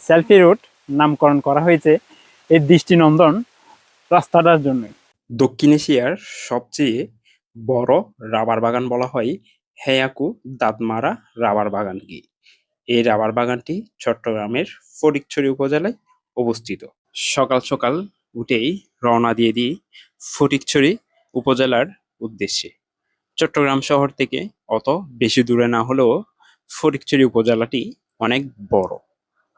Selfie root নামকরণ করা হয়েছে এই দৃষ্টিনন্দন রাস্তাটার জন্য দক্ষিণ এশিয়ার সবচেয়ে বড় রাবার বাগান বলা হয় হেয়াকু দাঁতমারা রাবার বাগানকে এই রাবার বাগানটি চট্টগ্রামের ফটিকছড়ি উপজেলায় অবস্থিত। সকাল সকাল উঠেই রওনা দিয়ে দিই ফটিকছড়ি উপজেলার উদ্দেশ্যে। চট্টগ্রাম শহর থেকে অত বেশি দূরে না হলেও ফটিকছড়ি উপজেলাটি অনেক বড়।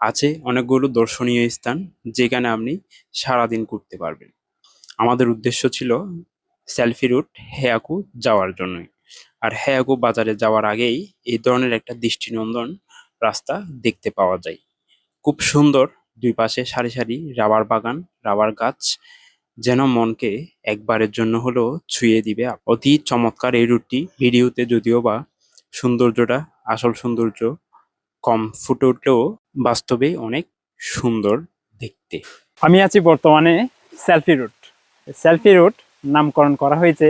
আছে অনেকগুলো দর্শনীয় স্থান যেখানে আপনি সারাদিন ঘুরতে পারবেন। আমাদের উদ্দেশ্য ছিল সেলফি রুট হেয়াকু যাওয়ার জন্যই। আর হেয়াকু বাজারে যাওয়ার আগেই এই ধরনের একটা দৃষ্টিনন্দন রাস্তা দেখতে পাওয়া যায়। খুব সুন্দর দুই পাশে সারি সারি রাবার বাগান, রাবার গাছ, যেন মনকে একবারের জন্য হলেও ছুঁয়ে দিবে। অতি চমৎকার এই রুটটি ভিডিওতে যদিও বা সৌন্দর্যটা, আসল সৌন্দর্য কম ফুটে উঠলেও বাস্তবে অনেক সুন্দর দেখতে। আমি আছি বর্তমানে সেলফি রুট সেলফি রুট নামকরণ করা হয়েছে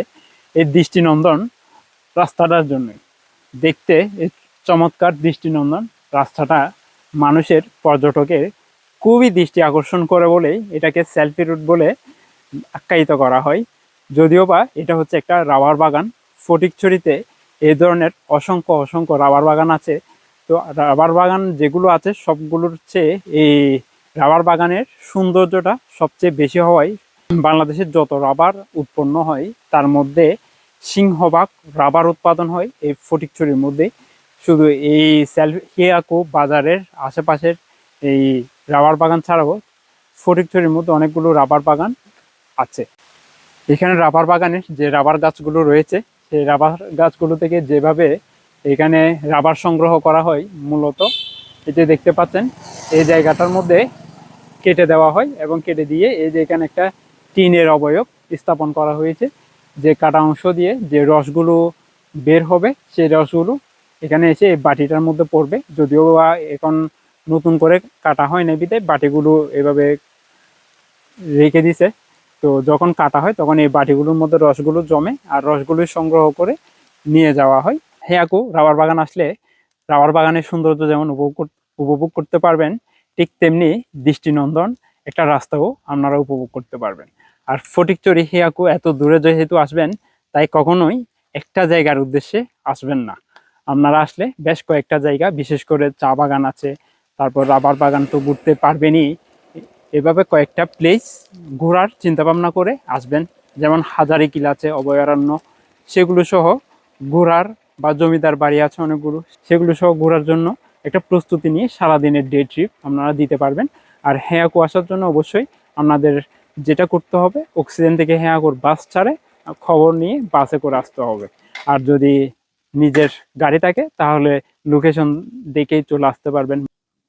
এই দৃষ্টিনন্দন রাস্তাটার জন্যই দেখতে এই চমৎকার দৃষ্টিনন্দন রাস্তাটা মানুষের, পর্যটকের খুবই দৃষ্টি আকর্ষণ করে বলেই এটাকে সেলফি রুট বলে আখ্যায়িত করা হয়। যদিও বা এটা হচ্ছে একটা রাবার বাগান। ফটিকছড়িতে এই ধরনের অসংখ্য অসংখ্য রাবার বাগান আছে। তো রাবার বাগান যেগুলো আছে, সবগুলোর চেয়ে এই রাবার বাগানের সৌন্দর্যটা সবচেয়ে বেশি হওয়ায় বাংলাদেশের যত রাবার উৎপন্ন হয়, তার মধ্যে সিংহভাগ রাবার উৎপাদন হয় এই ফটিকছড়ির মধ্যে। শুধু এই সেলফিয়াকো বাজারের আশেপাশের এই রাবার বাগান ছাড়াও ফটিকছড়ির মধ্যে অনেকগুলো রাবার বাগান আছে। এখানে রাবার বাগানের যে রাবার গাছগুলো রয়েছে, সেই রাবার গাছগুলো থেকে যেভাবে এখানে রাবার সংগ্রহ করা হয় মূলত। এই যে দেখতে পাচ্ছেন, এই জায়গাটার মধ্যে কেটে দেওয়া হয় এবং কেটে দিয়ে এই যে এখানে একটা টিনের অবয়ব স্থাপন করা হয়েছে। যে কাটা অংশ দিয়ে যে রসগুলো বের হবে, সেই রসগুলো এখানে এসে এই বাটিটার মধ্যে পড়বে। যদিও এখন নতুন করে কাটা হয় না বিতে বাটিগুলো এভাবে রেখে দিছে। তো যখন কাটা হয়, তখন এই বাটিগুলোর মধ্যে রসগুলো জমে আর রসগুলো সংগ্রহ করে নিয়ে যাওয়া হয়। হেয়াকু রাবার বাগান আসলে রাবার বাগানের সৌন্দর্য যেমন উপভোগ উপভোগ করতে পারবেন, ঠিক তেমনি দৃষ্টিনন্দন একটা রাস্তাও আপনারা উপভোগ করতে পারবেন। আর ফটিকচুরি হেয়াকু এত দূরে যেহেতু আসবেন, তাই কখনোই একটা জায়গার উদ্দেশ্যে আসবেন না। আপনারা আসলে বেশ কয়েকটা জায়গা, বিশেষ করে চা বাগান আছে, তারপর রাবার বাগান তো ঘুরতে পারবেনই। এভাবে কয়েকটা প্লেস ঘোরার চিন্তা ভাবনা করে আসবেন, যেমন হাজারি কিলা আছে, অভয়ারণ্য, সেগুলো সহ ঘোরার বা জমিদার বাড়ি আছে অনেকগুলো, সেগুলো সহ ঘোরার জন্য একটা প্রস্তুতি নিয়ে সারাদিনের ডে ট্রিপ আপনারা দিতে পারবেন। আর হেয়াকু কুয়াশার জন্য অবশ্যই আপনাদের যেটা করতে হবে অক্সিজেন থেকে হেয়াকুর বাস ছাড়ে খবর নিয়ে বাসে করে আসতে হবে। আর যদি নিজের গাড়ি থাকে, তাহলে লোকেশন দেখেই চলে আসতে পারবেন।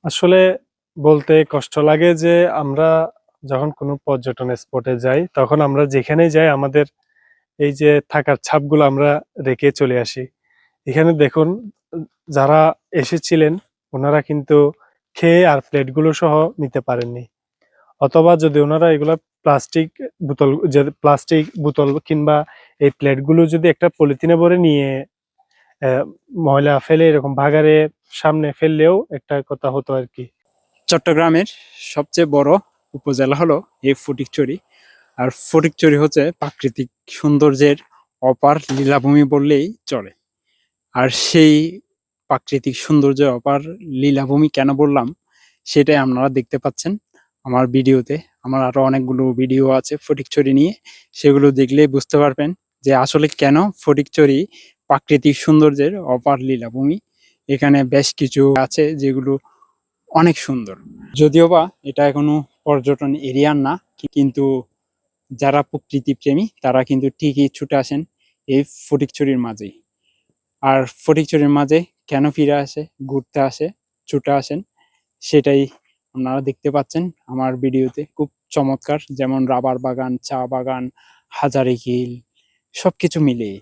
আসলে বলতে কষ্ট লাগে যে আমরা যখন কোনো পর্যটন স্পটে যাই, তখন আমরা যেখানেই যাই, আমাদের এই যে থাকার ছাপগুলো আমরা রেখে চলে আসি। এখানে দেখুন, যারা এসেছিলেন, ওনারা কিন্তু খেয়ে আর প্লেটগুলো সহ নিতে পারেননি। অথবা যদি ওনারা এগুলো প্লাস্টিক বোতল প্লাস্টিক বোতল কিংবা এই প্লেটগুলো যদি একটা পলিথিনে ভরে নিয়ে ময়লা ফেলে, এরকম ভাগারে সামনে ফেললেও একটা কথা হতো আর কি। চট্টগ্রামের সবচেয়ে বড় উপজেলা হলো এই ফটিকচুরি। আর ফটিকচুরি হচ্ছে প্রাকৃতিক সৌন্দর্যের অপার লীলাভূমি বললেই চলে। আর সেই প্রাকৃতিক সৌন্দর্যের অপার লীলাভূমি কেন বললাম, সেটাই আপনারা দেখতে পাচ্ছেন আমার ভিডিওতে। আমার আরও অনেকগুলো ভিডিও আছে ফটিকচুরি নিয়ে, সেগুলো দেখলেই বুঝতে পারবেন যে আসলে কেন ফটিকচুরি প্রাকৃতিক সৌন্দর্যের অপার লীলাভূমি। এখানে বেশ কিছু আছে যেগুলো অনেক সুন্দর। যদিও বা এটা এখনও পর্যটন এরিয়ার না, কিন্তু যারা প্রকৃতি প্রেমী তারা কিন্তু ঠিকই ছুটে আসেন এই ফটিকছড়ির মাঝেই। আর ফটিকচুরির মাঝে কেন ফিরে আসে, ঘুরতে আসে, ছুটে আসেন, সেটাই আপনারা দেখতে পাচ্ছেন আমার ভিডিওতে। খুব চমৎকার, যেমন রাবার বাগান, চা বাগান, হাজারি হিল সবকিছু মিলিয়ে।